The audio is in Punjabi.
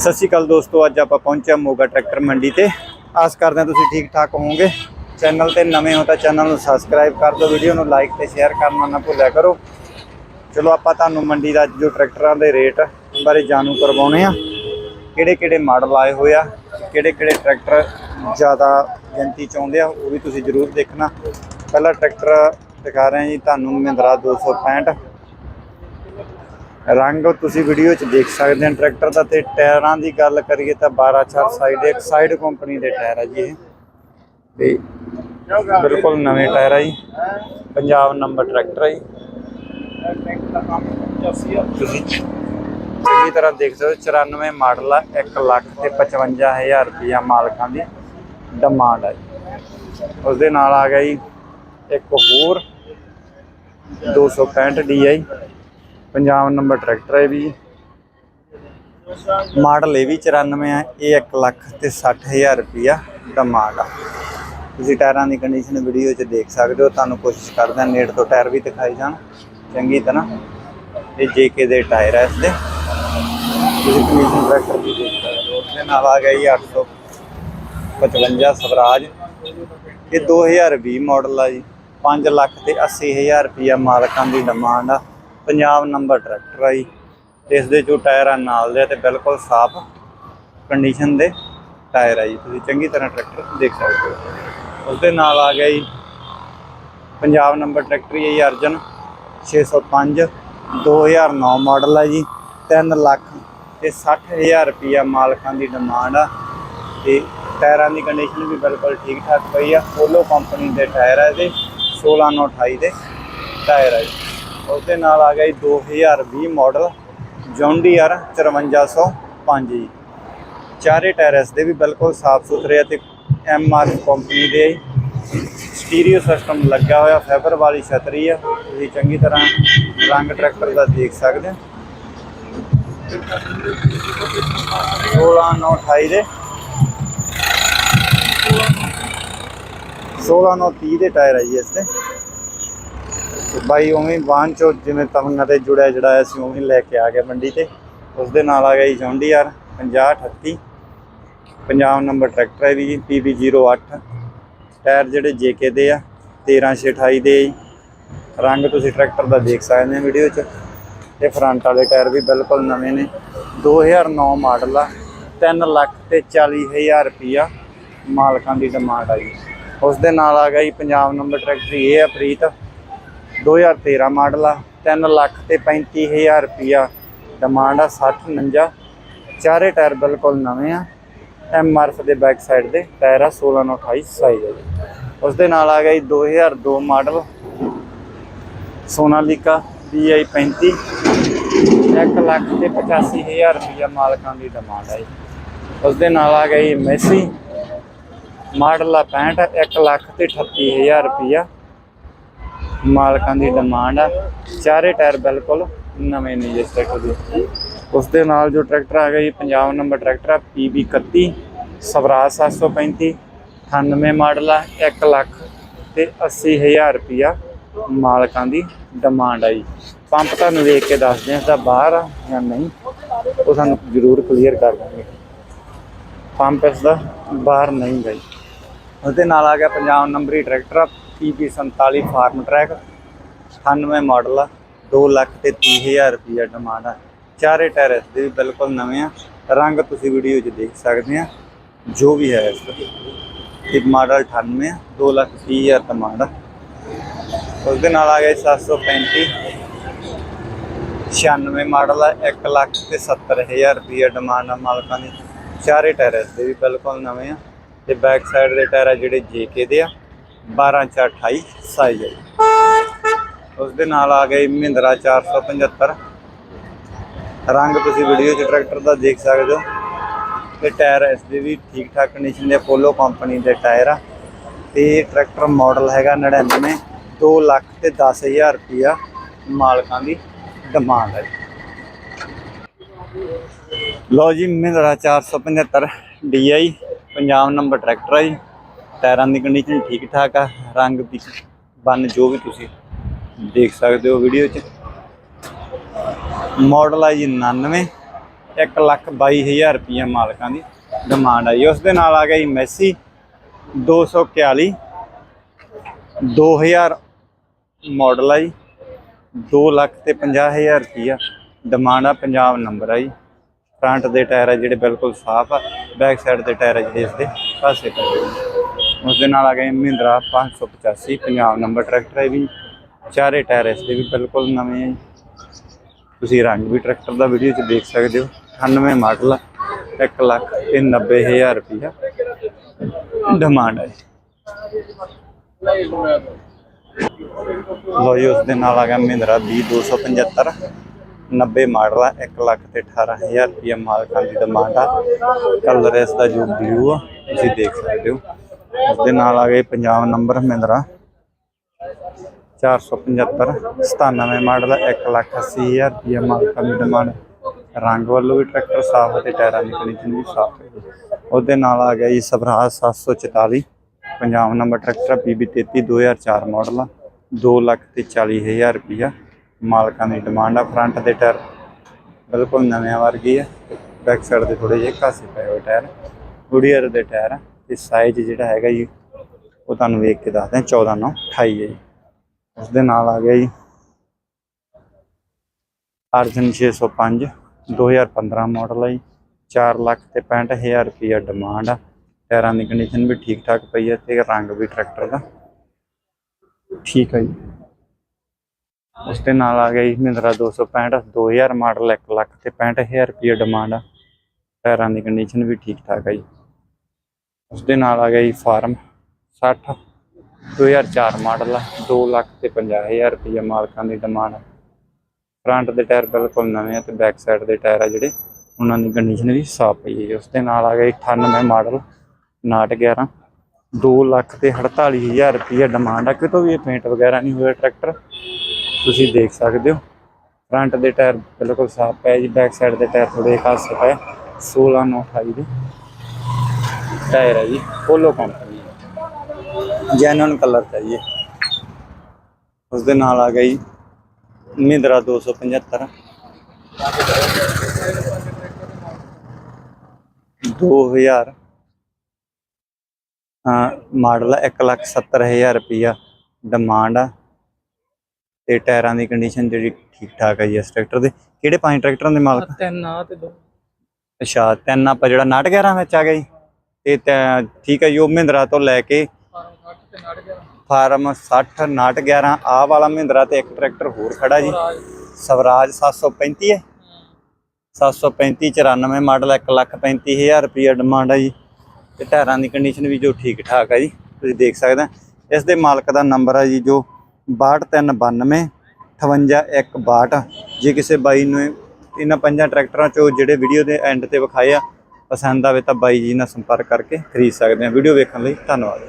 ਸਤਿ ਸ਼੍ਰੀ ਅਕਾਲ ਦੋਸਤੋ, ਅੱਜ ਆਪਾਂ ਪਹੁੰਚਿਆ ਮੋਗਾ ਟਰੈਕਟਰ ਮੰਡੀ ਤੇ। ਆਸ ਕਰਦੇ ਹਾਂ ਤੁਸੀਂ ਠੀਕ ਠਾਕ ਹੋਵੋਗੇ। ਚੈਨਲ ਤੇ ਨਵੇਂ ਹੋ ਤਾਂ ਚੈਨਲ ਨੂੰ ਸਬਸਕ੍ਰਾਈਬ ਕਰ ਦਿਓ ਵੀਡੀਓ ਨੂੰ ਲਾਈਕ ਤੇ ਸ਼ੇਅਰ ਕਰਨਾ ਨਾ ਭੁੱਲਿਆ ਕਰੋ। ਚਲੋ ਆਪਾਂ ਤੁਹਾਨੂੰ ਮੰਡੀ ਦਾ ਜੋ ਟਰੈਕਟਰਾਂ ਦੇ ਰੇਟ ਬਾਰੇ ਜਾਣੂ ਕਰਵਾਉਣੇ ਆ। ਕਿਹੜੇ ਕਿਹੜੇ ਮਾਡਲ ਆਏ ਹੋਏ ਆ ਕਿਹੜੇ ਕਿਹੜੇ ਟਰੈਕਟਰ ਜ਼ਿਆਦਾ ਗਿਣਤੀ ਚ ਆਉਂਦੇ ਆ, ਉਹ ਵੀ ਤੁਸੀਂ ਜ਼ਰੂਰ ਦੇਖਣਾ। ਪਹਿਲਾ ਟਰੈਕਟਰ ਦਿਖਾ ਰਹੇ ਹਾਂ ਜੀ ਤੁਹਾਨੂੰ ਮਹਿੰਦਰਾ 265 ਰੰਗ ਤੁਸੀਂ ਵੀਡੀਓ 'ਚ ਦੇਖ ਸਕਦੇ ਹੋ, ਟਰੈਕਟਰ ਦਾ ਤੇ ਟਾਇਰਾਂ ਦੀ ਗੱਲ ਕਰੀਏ ਤਾਂ 12 4 ਸਾਈਡ ਇੱਕ ਸਾਈਡ ਕੰਪਨੀ ਦੇ ਟਾਇਰ ਆ ਜੀ ਇਹ। ਤੇ ਬਿਲਕੁਲ ਨਵੇਂ ਟਾਇਰ ਆ ਜੀ। ਪੰਜਾਬ ਨੰਬਰ ਟਰੈਕਟਰ ਆ ਜੀ। ਤੁਸੀਂ ਚੰਗੀ ਤਰ੍ਹਾਂ ਦੇਖ ਸਕਦੇ ਹੋ 94 ਮਾਡਲ ਆ 1 ਲੱਖ ਤੇ 55000 ਰੁਪਇਆ ਮਾਲਕਾਂ ਦੀ ਡਿਮਾਂਡ ਆ ਜੀ। ਉਸ ਦੇ ਨਾਲ ਆ ਗਿਆ ਜੀ, ਇੱਕ ਹੋਰ 265 DI ਪੰਜਾਬ ਨੰਬਰ ਟਰੈਕਟਰ ਹੈ ਵੀ। ਮਾਡਲ ਇਹ ਵੀ 94 ਹੈ ਇਹ 1 ਲੱਖ ਤੇ 60000 ਰੁਪਇਆ ਡਿਮਾਂਡ ਆ। ਤੁਸੀਂ ਟਾਇਰਾਂ ਦੀ ਕੰਡੀਸ਼ਨ ਵੀਡੀਓ 'ਚ ਦੇਖ ਸਕਦੇ ਹੋ, ਤੁਹਾਨੂੰ ਕੋਸ਼ਿਸ਼ ਕਰਦੇ ਹਾਂ ਨੇੜ ਤੋਂ ਟਾਇਰ ਵੀ ਦਿਖਾਈ ਜਾਣ। ਚੰਗੀ ਤਰ੍ਹਾਂ। ਇਹ ਜੇਕੇ ਦੇ ਟਾਇਰ ਹੈ ਇਸ ਦੇ ਤੁਸੀਂ ਕੰਡੀਸ਼ਨ ਟਰੈਕਟਰ ਵੀ ਦੇਖ ਸਕਦੇ ਹੋ। ਉਸ ਦੇ ਨਾਲ ਆ ਗਿਆ ਜੀ 855 ਸਵਰਾਜ। ਇਹ 2020 ਮਾਡਲ ਆ ਜੀ। 5 ਲੱਖ ਤੇ 80000 ਰੁਪਇਆ ਮਾਲਕਾਂ ਦੀ ਡਿਮਾਂਡ ਆ। ਪੰਜਾਬ ਨੰਬਰ ਟਰੈਕਟਰ ਆ ਜੀ। ਇਸ ਦੇ ਜੋ ਟਾਇਰ ਆ, ਨਾਲ ਦੇ ਆ ਤੇ ਬਿਲਕੁਲ ਸਾਫ਼ ਕੰਡੀਸ਼ਨ ਦੇ ਟਾਇਰ ਆ ਜੀ। ਤੁਸੀਂ ਚੰਗੀ ਤਰ੍ਹਾਂ ਟਰੈਕਟਰ ਦੇਖ ਸਕਦੇ ਹੋ। ਉਸ ਦੇ ਨਾਲ ਆ ਗਿਆ ਜੀ। ਪੰਜਾਬ ਨੰਬਰ ਟਰੈਕਟਰ ਹੀ ਹੈ ਜੀ ਅਰਜਨ 605 2009 ਮਾਡਲ ਆ ਜੀ। 3 ਲੱਖ ਤੇ 60000 ਰੁਪਇਆ ਮਾਲਕਾਂ ਦੀ ਡਿਮਾਂਡ ਆ। ਤੇ ਟਾਇਰਾਂ ਦੀ ਕੰਡੀਸ਼ਨ ਵੀ ਬਿਲਕੁਲ ਠੀਕ ਠਾਕ ਪਈ ਆ। ਪੋਲੋ ਕੰਪਨੀ ਦੇ ਟਾਇਰ ਆ ਇਹਦੇ 1628 ਦੇ ਟਾਇਰ ਆ ਜੀ। ਉਹਦੇ ਨਾਲ ਆ ਗਿਆ ਜੀ 2020 ਮਾਡਲ ਜੌਂਡੀਆਰ 5405 ਜੀ। ਚਾਰੇ ਟਾਇਰ ਇਸ ਦੇ ਵੀ ਬਿਲਕੁਲ ਸਾਫ਼ ਸੁਥਰੇ ਆ ਤੇ ਐਮ ਆਰ ਕੰਪਨੀ ਦੇ ਸਟੀਰੀਓ ਸਿਸਟਮ ਲੱਗਾ ਹੋਇਆ ਫਾਈਬਰ ਵਾਲੀ ਛਤਰੀ ਆ। ਤੁਸੀਂ ਚੰਗੀ ਤਰ੍ਹਾਂ ਰੰਗ ਟਰੈਕਟਰ ਦਾ ਦੇਖ ਸਕਦੇ ਹੋ। 16928 ਦੇ। 1630 ਦੇ ਟਾਇਰ ਆ ਜੀ ਇਸ ਤੇ ਬਾਈ ਉਵੇਂ ਹੀ ਵਾਹਨ ਚੋਂ ਜਿਵੇਂ ਤਵੰਗਾ ਤੇ ਜੁੜਿਆ ਜੜਾਇਆ ਸੀ, ਉਵੇਂ ਲੈ ਕੇ ਆ ਗਿਆ ਮੰਡੀ ਤੇ। ਉਸ ਦੇ ਨਾਲ ਆ ਗਿਆ ਜੀ ਜੌਂਡੀਆਰ 5038 ਪੰਜਾਬ ਨੰਬਰ ਟਰੈਕਟਰ ਹੈ ਵੀ ਜੀ PB08 ਟਾਇਰ ਜਿਹੜੇ JK ਦੇ ਆ 13628 ਦੇ ਰੰਗ ਤੁਸੀਂ ਟਰੈਕਟਰ ਦਾ ਦੇਖ ਸਕਦੇ ਹੋ ਵੀਡੀਓ 'ਚ। ਤੇ ਫਰੰਟ ਵਾਲੇ ਟਾਇਰ ਵੀ ਬਿਲਕੁਲ ਨਵੇਂ ਨੇ। 2009 ਮਾਡਲ ਆ 3 ਲੱਖ ਤੇ 40000 ਰੁਪਿਆ ਮਾਲਕਾਂ ਦੀ ਡਿਮਾਂਡ ਆ ਜੀ। ਉਸ ਦੇ ਨਾਲ ਆ ਗਿਆ ਜੀ, ਪੰਜਾਬ ਨੰਬਰ ਟਰੈਕਟਰ, ਇਹ ਆ ਪ੍ਰੀਤ। 2013 ਮਾਡਲ ਆ 3 ਲੱਖ ਤੇ 35000 ਰੁਪਿਆ ਡਿਮਾਂਡ ਆ 60 49 ਚਾਰੇ ਟਾਇਰ ਬਿਲਕੁਲ ਨਵੇਂ ਆ। ਐਮਆਰਐਫ ਦੇ ਬੈਕ ਸਾਈਡ ਦੇ ਟਾਇਰ ਆ 1628 ਸਾਈਜ਼ ਆ ਜੀ। ਉਸ ਦੇ ਨਾਲ ਆ ਗਿਆ ਜੀ 2002 ਮਾਡਲ। ਸੋਨਾਲੀਕਾ DI 35 1 ਲੱਖ ਤੇ 85000 ਰੁਪਇਆ ਮਾਲਕਾਂ ਦੀ ਡਿਮਾਂਡ ਹੈ ਜੀ। ਉਸ ਦੇ ਨਾਲ ਆ ਗਿਆ ਜੀ ਮੈਸੀ। ਮਾਡਲ ਆ 65 1 ਲੱਖ ਤੇ 38000 ਰੁਪਇਆ ਮਾਲਕਾਂ ਦੀ ਡਿਮਾਂਡ ਆ। ਚਾਰੇ ਟਾਇਰ ਬਿਲਕੁਲ ਨਵੇਂ ਨੇ ਜਿਸ ਟਰੈਕਟਰ ਦੇ। ਉਸ ਦੇ ਨਾਲ ਜੋ ਟਰੈਕਟਰ ਆ ਗਿਆ ਜੀ ਪੰਜਾਬ ਨੰਬਰ ਟਰੈਕਟਰ ਆ PB 31 ਸਵਰਾਜ 735 98 ਮਾਡਲ ਆ 1 ਲੱਖ ਤੇ 80000 ਰੁਪਇਆ ਮਾਲਕਾਂ ਦੀ ਡਿਮਾਂਡ ਆ ਜੀ। ਪੰਪ ਤੁਹਾਨੂੰ ਵੇਖ ਕੇ ਦੱਸਦੇ ਹਾਂ ਤਾਂ ਬਾਹਰ ਆ ਜਾਂ ਨਹੀਂ, ਉਹ ਸਾਨੂੰ ਜ਼ਰੂਰ ਕਲੀਅਰ ਕਰ ਦਾਂਗੇ ਪੰਪ ਇਸ ਦਾ ਬਾਹਰ ਨਹੀਂ ਗਈ ਉਹਦੇ ਨਾਲ ਆ ਗਿਆ ਪੰਜਾਬ ਨੰਬਰੀ ਟਰੈਕਟਰ ਆ PB 47 ਫਾਰਮ ਟਰੈਕ 98 ਮਾਡਲ ਆ 2 ਲੱਖ ਤੇ 30000 ਰੁਪਇਆ ਡਿਮਾਂਡ ਆ। ਚਾਰੇ ਟਾਇਰ ਇਸ ਦੇ ਵੀ ਬਿਲਕੁਲ ਨਵੇਂ ਆ। ਰੰਗ ਤੁਸੀਂ ਵੀਡੀਓ 'ਚ ਦੇਖ ਸਕਦੇ ਆ, ਜੋ ਵੀ ਹੈ ਇਸ ਦਾ। ਇਹ ਮਾਡਲ 98 ਆ 2 ਲੱਖ 30000 ਡਿਮਾਂਡ ਆ। ਉਸ ਦੇ ਨਾਲ ਆ ਗਿਆ ਜੀ 735 96 ਮਾਡਲ ਆ 1 ਲੱਖ ਤੇ 70000 ਰੁਪਇਆ ਡਿਮਾਂਡ ਆ ਮਾਲਕਾਂ ਦੀ। ਚਾਰੇ ਟਾਇਰ ਇਸ ਦੇ ਵੀ ਬਿਲਕੁਲ ਨਵੇਂ ਆ। ਤੇ ਬੈਕ ਸਾਈਡ ਦੇ ਟਾਇਰ ਆ ਜਿਹੜੇ JK ਦੇ ਆ। 12 4 28 ਸਾਈਜ਼ ਹੈ ਜੀ। ਉਸ ਦੇ ਨਾਲ ਆ ਗਈ ਮਹਿੰਦਰਾ 475 ਰੰਗ ਤੁਸੀਂ ਵੀਡੀਓ 'ਚ ਟਰੈਕਟਰ ਦਾ ਦੇਖ ਸਕਦੇ ਹੋ। ਤੇ ਟਾਇਰ ਇਸ ਦੇ ਵੀ ਠੀਕ ਠਾਕ ਕੰਡੀਸ਼ਨ ਦੇ ਪੋਲੋ ਕੰਪਨੀ ਦੇ ਟਾਇਰ ਆ। ਤੇ ਟਰੈਕਟਰ ਮਾਡਲ ਹੈਗਾ 99 2 ਲੱਖ ਤੇ 10000 ਰੁਪਇਆ ਮਾਲਕਾਂ ਦੀ ਡਿਮਾਂਡ ਹੈ ਲੋ ਜੀ, Mahindra 475 DI Punjab number tractor ਹੈ ਜੀ। ਟਾਇਰਾਂ ਦੀ ਕੰਡੀਸ਼ਨ ਠੀਕ ਠਾਕ ਆ, ਰੰਗ ਵੀ ਬੰਨ ਜੋ ਵੀ ਤੁਸੀਂ ਦੇਖ ਸਕਦੇ ਹੋ ਵੀਡੀਓ 'ਚ। ਮਾਡਲ ਆ ਜੀ 99 122000 ਰੁਪਏ ਮਾਲਕਾਂ ਦੀ ਡਿਮਾਂਡ ਆ ਜੀ। ਉਸ ਦੇ ਨਾਲ ਆ ਗਿਆ ਜੀ ਮੈਸੀ 241 2000 ਮਾਡਲ ਆ ਜੀ। 2 ਲੱਖ ਤੇ 50000 ਰੁਪਿਆ ਡਿਮਾਂਡ ਆ, ਪੰਜਾਬ ਨੰਬਰ ਆ ਜੀ। ਫਰੰਟ ਦੇ ਟਾਇਰ ਆ ਜਿਹੜੇ ਬਿਲਕੁਲ ਸਾਫ਼ ਆ ਬੈਕ ਸਾਈਡ ਦੇ ਟਾਇਰ ਆ ਜਿਹੜੇ ਇਸ ਦੇ, ਪਾਸੇ ਪਏ ਉਸ ਦੇ ਨਾਲ ਆ ਗਏ ਮਹਿੰਦਰਾ 585 ਪੰਜਾਬ ਨੰਬਰ ਟਰੈਕਟਰ ਹੈ ਵੀ ਚਾਰੇ ਟਾਇਰ ਇਸ ਦੇ ਵੀ ਬਿਲਕੁਲ ਨਵੇਂ ਹੈ ਜੀ ਤੁਸੀਂ ਰੰਗ ਵੀ ਟਰੈਕਟਰ ਦਾ ਵੀਡੀਓ 'ਚ ਦੇਖ ਸਕਦੇ ਹੋ। 98 ਮਾਡਲ 1 ਲੱਖ ਤੇ 90000 ਰੁਪਿਆ ਡਿਮਾਂਡ ਹੈ ਲੋ ਜੀ। ਉਸ ਦੇ ਨਾਲ ਆ ਗਿਆ ਮਹਿੰਦਰਾ B275 90 ਮਾਡਲ ਆ 1 ਲੱਖ ਤੇ 18000 ਰੁਪਿਆ ਮਾਲਕਾਂ ਦੀ ਡਿਮਾਂਡ ਆ। ਕਲਰ ਇਸ ਦਾ ਜੋ ਬਲੂ ਆ, ਤੁਸੀਂ ਦੇਖ ਸਕਦੇ ਹੋ। ਉਸ ਦੇ ਨਾਲ ਆ ਗਏ ਪੰਜਾਬ ਨੰਬਰ ਮਹਿੰਦਰਾ। 475 97 ਮਾਡਲ 1 ਲੱਖ 80000 ਰੁਪਏ ਮਾਲਕਾਂ ਦੀ ਡਿਮਾਂਡ ਰੰਗ ਵੱਲੋਂ ਵੀ ਟਰੈਕਟਰ ਸਾਫ਼ ਹੈ ਤੇ ਟਾਇਰਾਂ ਦੀ ਕੰਡੀਸ਼ਨ ਵੀ ਸਾਫ਼ ਹੈ ਉਹਦੇ ਨਾਲ ਆ ਗਿਆ ਜੀ Swaraj 744 Punjab number tractor PB33 2004 model ਆ 2 ਲੱਖ ਤੇ 40000 ਰੁਪਇਆ ਮਾਲਕਾਂ ਦੀ ਡਿਮਾਂਡ ਆ। ਫਰੰਟ ਦੇ ਟਾਇਰ ਬਿਲਕੁਲ ਨਵੇਂ ਵਰਗੀ ਆ ਬੈਕ ਸਾਈਡ ਦੇ ਥੋੜੇ ਜਿਹੇ ਘਾਸੇ ਪਏ ਹੋਏ ਟਾਇਰ, ਗੁੜੀਅਰ ਦੇ ਟਾਇਰ ਆ। ਤੇ ਸਾਈਜ਼ ਜਿਹੜਾ ਹੈਗਾ ਜੀ, ਉਹ ਤੁਹਾਨੂੰ ਵੇਖ ਕੇ ਦੱਸਦੇ ਆ 14 9 28 ਹੈ ਜੀ। ਉਸ ਦੇ ਨਾਲ ਆ ਗਿਆ ਜੀ। ਅਰਜਨ 605 2015 ਮਾਡਲ ਹੈ ਜੀ। 4 ਲੱਖ ਤੇ 65000 ਰੁਪਇਆ ਡਿਮਾਂਡ ਆ। ਟਾਇਰਾਂ ਦੀ ਕੰਡੀਸ਼ਨ ਵੀ ਠੀਕ ਠਾਕ ਪਈ ਹੈ ਤੇ ਰੰਗ ਵੀ ਟਰੈਕਟਰ ਦਾ। ਠੀਕ ਹੈ ਜੀ। ਉਸ ਦੇ ਨਾਲ ਆ ਗਿਆ ਜੀ ਮਹਿੰਦਰਾ 265 2000 ਮਾਡਲ 1 ਲੱਖ ਤੇ 65000 ਰੁਪਇਆ ਡਿਮਾਂਡ ਆ। ਟਾਇਰਾਂ ਦੀ ਕੰਡੀਸ਼ਨ ਵੀ ਠੀਕ ਠਾਕ ਹੈ ਜੀ। ਉਸ ਦੇ ਨਾਲ ਆ ਗਿਆ ਜੀ ਫਾਰਮ 60 2004 ਮਾਡਲ ਆ 2 ਲੱਖ ਤੇ 50000 ਰੁਪਏ ਮਾਲਕਾਂ ਦੀ ਡਿਮਾਂਡ ਫਰੰਟ ਦੇ ਟਾਇਰ ਬਿਲਕੁਲ ਨਵੇਂ ਆ ਤੇ ਬੈਕ ਸਾਈਡ ਦੇ ਟਾਇਰ ਆ ਜਿਹੜੇ, ਉਹਨਾਂ ਦੀ ਕੰਡੀਸ਼ਨ ਵੀ ਸਾਫ਼ ਪਈ ਹੈ ਉਸ ਦੇ ਨਾਲ ਆ ਗਿਆ ਜੀ 98 ਮਾਡਲ 911 2 ਲੱਖ ਤੇ 48000 ਰੁਪਏ ਡਿਮਾਂਡ ਆ। ਕਿਤੋਂ ਵੀ ਇਹ ਪੇਂਟ ਵਗੈਰਾ ਨਹੀਂ ਹੋਇਆ ਟਰੈਕਟਰ ਤੁਸੀਂ ਦੇਖ ਸਕਦੇ ਹੋ। ਫਰੰਟ ਦੇ ਟਾਇਰ ਬਿਲਕੁਲ ਸਾਫ਼ ਪਏ ਜੀ ਬੈਕ ਸਾਈਡ ਦੇ ਟਾਇਰ ਥੋੜੇ ਖਾਸ ਪਏ 16 9 28 ਦੇ। ਟਾਇਰ ਹੈ ਜੀ ਪੋਲੋ ਕੰਪਨੀ ਹੈ ਜੈਨੂਨ ਕਲਰ चाहिए ਉਸ ਦੇ ਨਾਲ ਆ ਗਈ ਮਹਿੰਦਰਾ 275 2000 ਹਾਂ ਮਾਡਲ 1 ਲੱਖ 70 ਹਜ਼ਾਰ ਰੁਪਈਆ ਡਿਮਾਂਡ ਆ ਤੇ ਟਾਇਰਾਂ ਦੀ ਕੰਡੀਸ਼ਨ ਜਿਹੜੀ ਠੀਕ ਠਾਕ ਹੈ ਜੀ ਇਸ ਟਰੈਕਟਰ ਦੇ ਕਿਹੜੇ ਪੰਜ ਟਰੈਕਟਰਾਂ ਦੇ ਮਾਲਕ ਤਿੰਨ ਆ ਤੇ ਦੋ ਅੱਛਾ ਤਿੰਨ ਆਪਾਂ ਜਿਹੜਾ 911 ਵਿੱਚ ਆ ਗਿਆ ਜੀ ਤੇ ਠੀਕ ਹੈ ਜੀ, ਉਹ ਮਹਿੰਦਰਾ ਤੋਂ ਲੈ ਕੇ ਫਾਰਮ 60 ਤੇ 911 ਫਾਰਮ 60 911 ਆ ਵਾਲਾ ਮਹਿੰਦਰਾ ਤੇ ਇੱਕ ਟਰੈਕਟਰ ਹੋਰ ਖੜਾ ਜੀ। ਰਾਜ ਸਵਰਾਜ 735 ਹੈ। 735 94 ਮਾਡਲ 1 ਲੱਖ 35000 ਰੁਪਏ ਡਿਮਾਂਡ ਹੈ ਜੀ। ਤੇ ਟਾਇਰਾਂ ਦੀ ਕੰਡੀਸ਼ਨ ਵੀ ਜੋ ਠੀਕ ਠਾਕ ਹੈ ਜੀ, ਤੁਸੀਂ ਦੇਖ ਸਕਦੇ ਇਸ ਦੇ ਮਾਲਕ ਦਾ ਨੰਬਰ ਹੈ ਜੀ ਜੋ 62392 58162 ਜੇ ਕਿਸੇ ਬਾਈ ਨੂੰ ਇਹਨਾਂ ਪੰਜਾਂ ਟਰੈਕਟਰਾਂ ਚੋਂ ਜਿਹੜੇ ਵੀਡੀਓ ਦੇ ਐਂਡ ਤੇ ਵਿਖਾਏ ਆ ਪਸੰਦ ਆਵੇ ਤਾਂ ਬਾਈ ਜੀ ਨਾਲ ਸੰਪਰਕ ਕਰਕੇ ਖਰੀਦ ਸਕਦੇ ਆ ਵੀਡੀਓ ਵੇਖਣ ਲਈ ਧੰਨਵਾਦ।